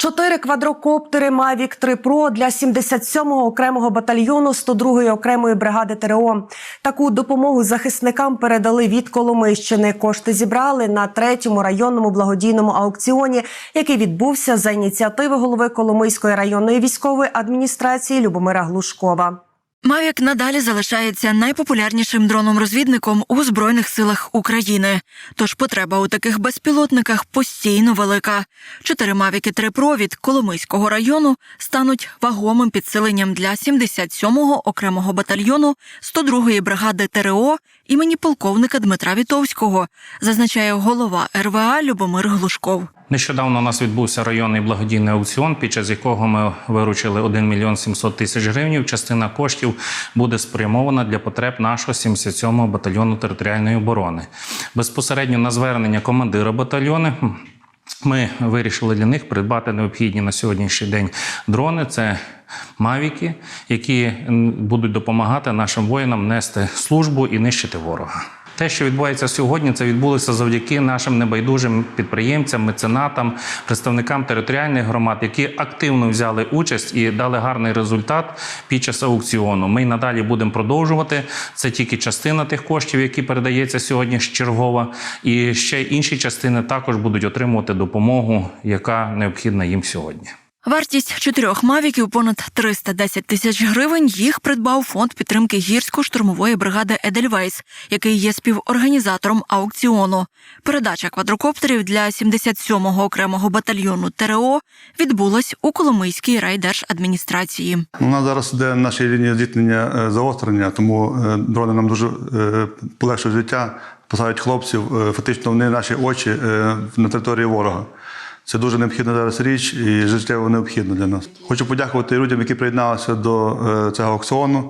Чотири квадрокоптери Mavic 3 Pro для 77-го окремого батальйону 102-ї окремої бригади ТРО. Таку допомогу захисникам передали від Коломийщини. Кошти зібрали на третьому районному благодійному аукціоні, який відбувся за ініціативи голови Коломийської районної військової адміністрації Любомира Глушкова. Мавік надалі залишається найпопулярнішим дроном-розвідником у збройних силах України. Тож потреба у таких безпілотниках постійно велика. Чотири Мавіки 3 Pro від Коломийського району стануть вагомим підсиленням для 77-го окремого батальйону 102-ї бригади ТРО імені полковника Дмитра Вітовського, зазначає голова РВА Любомир Глушков. Нещодавно у нас відбувся районний благодійний аукціон, під час якого ми виручили 1 мільйон 700 тисяч гривень. Частина коштів буде спрямована для потреб нашого 77-го батальйону територіальної оборони. Безпосередньо на звернення командира батальйону. Ми вирішили для них придбати необхідні на сьогоднішній день дрони. Це мавіки, які будуть допомагати нашим воїнам нести службу і нищити ворога. Те, що відбувається сьогодні, це відбулося завдяки нашим небайдужим підприємцям, меценатам, представникам територіальних громад, які активно взяли участь і дали гарний результат під час аукціону. Ми й надалі будемо продовжувати. Це тільки частина тих коштів, які передається сьогодні чергова, і ще інші частини також будуть отримувати допомогу, яка необхідна їм сьогодні. Вартість чотирьох мавіків понад 310 тисяч гривень. Їх придбав фонд підтримки гірсько-штурмової бригади Едельвейс, який є співорганізатором аукціону. Передача квадрокоптерів для 77-го окремого батальйону ТРО відбулась у Коломийській райдержадміністрації. У нас зараз йде на нашій лінії зіткнення е, заострення, тому е, дрони нам дуже е, полегшують життя, посадають хлопців. Фактично вони наші очі на території ворога. Це дуже необхідна зараз річ і життєво необхідно для нас. Хочу подякувати людям, які приєдналися до е, цього аукціону. Е,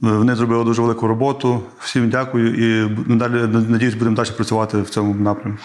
Вони зробили дуже велику роботу. Всім дякую і надалі надіюсь, будемо далі працювати в цьому напрямку.